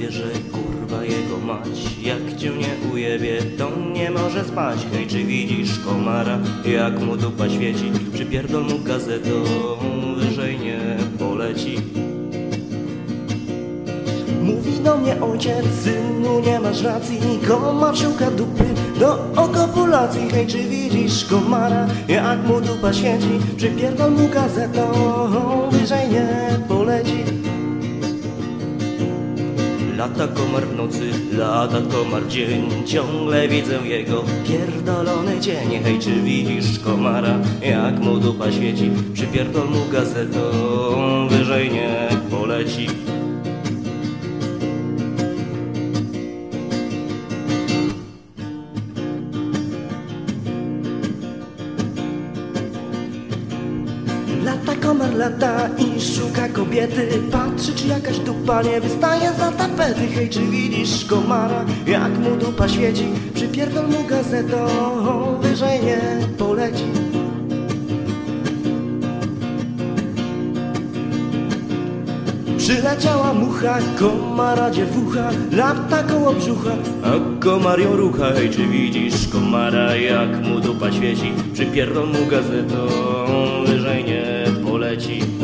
wie, że kurwa jego mać. Jak cię nie ujebie, to nie może spać. Hej, czy widzisz komara, jak mu dupa świeci? Przypierdol mu gazetą, wyżej nie poleci. Mówi do mnie ojciec, synu nie masz racji. Komar szuka dupy do okopulacji Hej, czy widzisz komara, jak mu dupa świeci? Przypierdol mu gazetą, wyżej nie poleci Lata komar w nocy, lata komar dzień. Ciągle widzę jego pierdolony cień. Hej, czy widzisz komara, jak mu dupa świeci? Przypierdol mu gazetą, wyżej nie poleci Lata i szuka kobiety. Patrzy czy jakaś dupa nie wystaje za tapety. Hej, czy widzisz komara, jak mu dupa świeci? Przypierdol mu gazetą, wyżej nie poleci. Przyleciała mucha, komara dziewucha Lata koło brzucha, a komar ją rucha. Hej, czy widzisz komara, jak mu dupa świeci? Przypierdol mu gazetą, wyżej nie poleci